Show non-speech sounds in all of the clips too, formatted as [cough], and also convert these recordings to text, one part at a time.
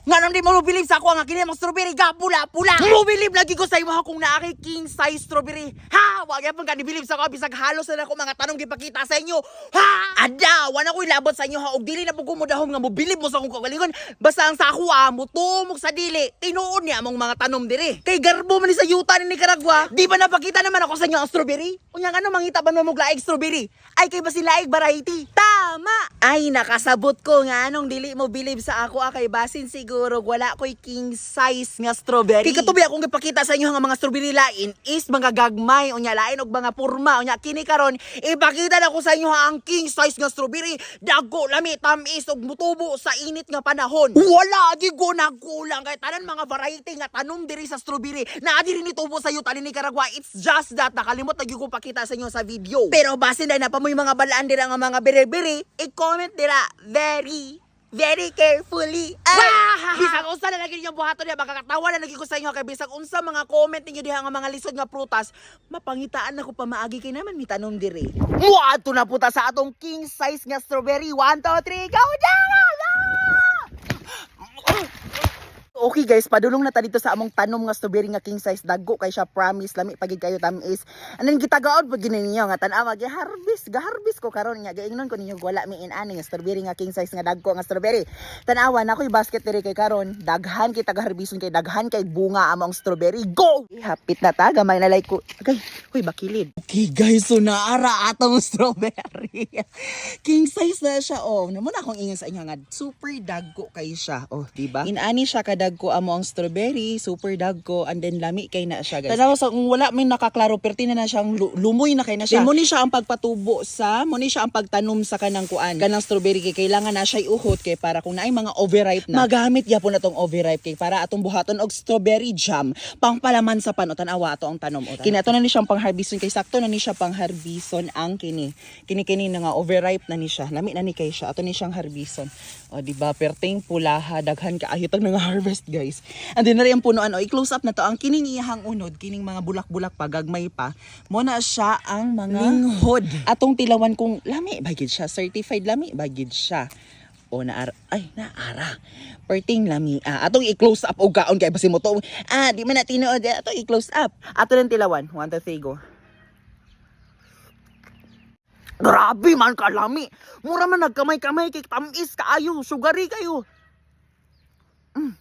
Nga nang di mo bilib sa ako nga kini mga strawberry ga pula pula. Mo bilib lagi ko sa imo kung naa king size strawberry. Ha, wag yapon ka bilib sa ako bisag halos na ako mga tanong gipakita sa inyo. Ha, ada wala ko ilabot sa inyo ha og dili na pug kumudahom nga mo bilib mo sa akong kagalingon. Basta ang sa ako ah, mutumok sa dili. Tinuon niya among mga tanom diri. Kay garbo man ni sa yuta ni Nicaragua. Di ba napakita naman ako sa inyo ang strawberry? Unya ano mangita ba mo laig strawberry? Ay kay ba si laig variety? Tama! Ay nakasabot ko nga anong dili mo bilib sa ako ah, kay basin siguro wala ko'y king size nga strawberry. Kay katubi akong ipakita sa inyo nga mga strawberry lain is mga gagmay unya lain og mga purma unya kini karon ipakita na ko sa inyo ha ang king size nga strawberry dago lami tamis og mutubo sa init nga panahon. Wala gigo nagkulang kay tanan mga variety nga tanom diri sa strawberry na diri ni tubo sa yuta ni Nicaragua. It's just that nakalimot na gyud ko pakita sa inyo sa video. Pero dahil na pa mo yung mga balaan dira nga mga bere-bere, i-comment dira very Very carefully. Ay! Bisag unsa na lagi niyo buhaton niya makakatawa na lagi ko sa inyo kay bisag unsa mga comment ninyo diha nga mga lisod nga prutas, mapangitaan na ko pa maagi kay naman mitanom diri. Muadto na puta sa atong king size nga strawberry. 1 2 3 go down! Okay guys, padulong na ta dito sa among tanom nga strawberry nga king size dagko kay siya promise lami pagid kayo tamis. Anan gitagaod pag ninyo nga tan-awa gi harvest, ga harvest ko karon nga gaingnon ko ninyo wala mi in ani nga strawberry nga king size nga dagko nga strawberry. Tan-awa na ko'y basket diri kay karon, daghan kita ga harbison kay daghan kay bunga among strawberry. Go! Hapit na ta gamay na like ko. Okay, hoy bakilid. Okay guys, so naara atong [laughs] strawberry. king size na siya oh. Namo na akong ingon sa inyo nga super dagko kay siya. Oh, di ba? Inani siya kadagko amo ang strawberry, super dagko and then lami kay na siya guys. Tanaw sa kung wala may nakaklaro perti na na siyang lu- lumoy na kay na siya. Then mo ni siya ang pagpatubo sa, mo ni siya ang pagtanom sa kanang kuan. Kanang strawberry kay kailangan na siya uhot kay para kung naay mga overripe na. Magamit gyapon natong overripe kay para atong buhaton og strawberry jam pangpalaman sa panutan awa ato ang tanom o. Kini ato na ni siyang pangharbison kay sakto na ni siya pangharbison ang kini. Kini kini na nga overripe na ni siya. Lami na ni kay siya. Ato ni siyang harbison. O di ba perting pulaha daghan ka ayutag nga harvest guys. And then na rin ang punuan o i-close up na to ang kining iyahang unod kining mga bulak-bulak pa gagmay pa mo na siya ang mga linghod. Atong tilawan kung lami bagid siya certified lami bagid siya. O naara ay naara. Perting lami. Ah, atong i-close up og kaon kay basi mo to. Ah, di man na tinuod ato i-close up. Ato rin tilawan. One, two, three, go. Grabe man kalami. Mura man nagkamay-kamay kay tamis kaayo, sugary kayo. Mm.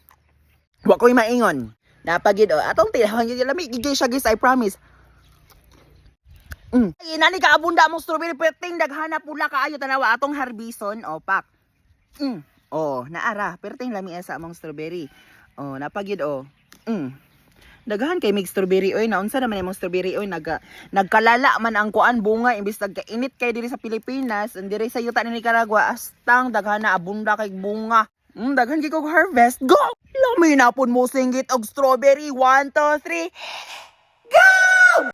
Wa ko'y maingon. Napagid o atong tilawang gyud lami gigay siya guys, I promise. Mm. Ay, nani ka abunda mong strawberry perting daghana pula kaayo tanawa atong harbison o pak. Mm. Oh, naara perting lami sa among strawberry. Oh, napagid o. Mm. Daghan kay mig strawberry oy naunsa naman imong strawberry oy naga nagkalala man ang kuan bunga imbis nagkainit kay diri sa Pilipinas and diri sa yuta ni Nicaragua astang daghan na abunda kay bunga mm, daghan gyud harvest go lami na pud mo singgit og strawberry. 1 2 3